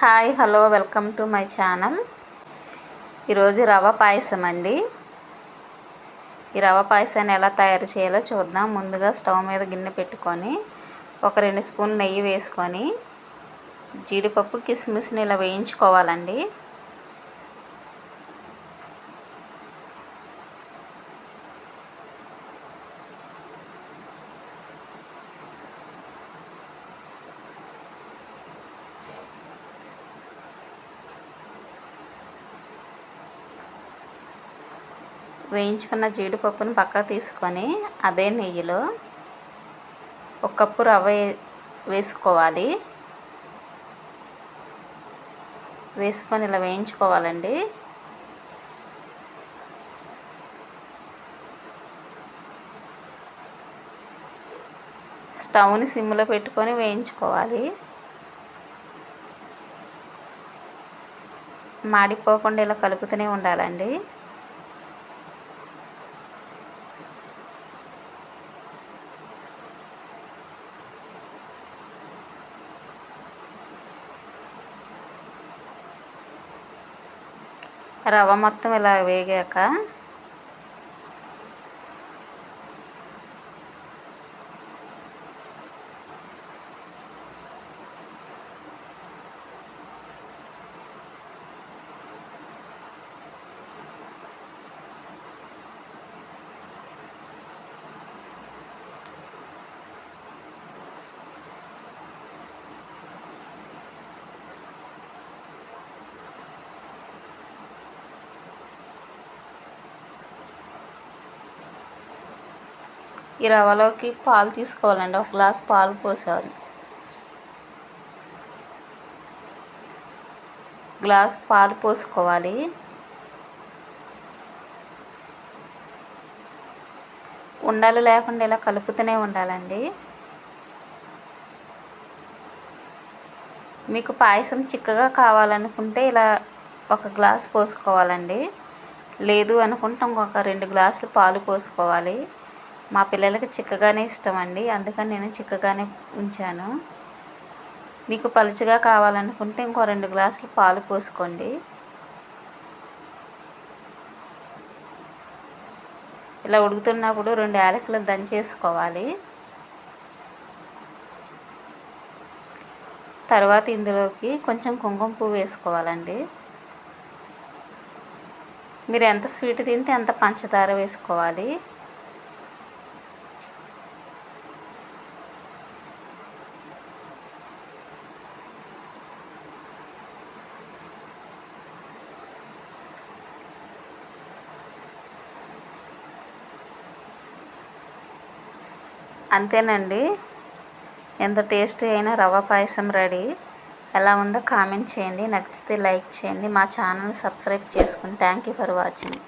Hi hello welcome to my channel. ఈరోజు రవ పాయసం అండి. ఈ రవ పాయసాన్ని ఎలా తయారు చేయాలో చూద్దాం. ముందుగా స్టవ్ మీద గిన్నె పెట్టుకొని ఒక రెండు స్పూన్ నెయ్యి వేసుకొని జీడిపప్పు కిస్మిస్ని ఇలా వేయించుకోవాలండి. వేయించుకున్న జీడిపప్పును పక్కకు తీసుకొని అదే నెయ్యిలో ఒక కప్పు రవ్వ వేసుకోవాలి. వేసుకొని ఇలా వేయించుకోవాలండి. స్టవ్ని సిమ్లో పెట్టుకొని వేయించుకోవాలి. మాడిపోకుండా ఇలా కలుపుతూనే ఉండాలండి. రవ్వ మొత్తం ఇలా వేగాక ఈ రవ్వలోకి పాలు తీసుకోవాలండి. ఒక గ్లాస్ పాలు పోసాలి గ్లాస్ పాలు పోసుకోవాలి. ఉండలు లేకుండా ఇలా కలుపుతూనే ఉండాలండి. మీకు పాయసం చిక్కగా కావాలనుకుంటే ఇలా ఒక గ్లాస్ పోసుకోవాలండి. లేదు అనుకుంటే ఇంకొక రెండు గ్లాసులు పాలు పోసుకోవాలి. మా పిల్లలకి చిక్కగానే ఇష్టం అండి అందుకని నేను చిక్కగానే ఉంచాను. మీకు పలుచగా కావాలనుకుంటే ఇంకో రెండు గ్లాసులు పాలు పోసుకోండి. ఇలా ఉడుకుతున్నప్పుడు రెండు యాలకులు దంచేసుకోవాలి తర్వాత ఇందులోకి కొంచెం కుంకుమ పువ్వు వేసుకోవాలండి. మీరు ఎంత స్వీట్ తింటే అంత పంచదార వేసుకోవాలి. అంతేనండి. ఎంత టేస్టీ అయినా రవ్వ పాయసం రెడీ. ఎలా ఉందో కామెంట్ చేయండి. నచ్చితే లైక్ చేయండి. మా ఛానల్ సబ్స్క్రైబ్ చేసుకుని థ్యాంక్ యూ ఫర్ వాచింగ్.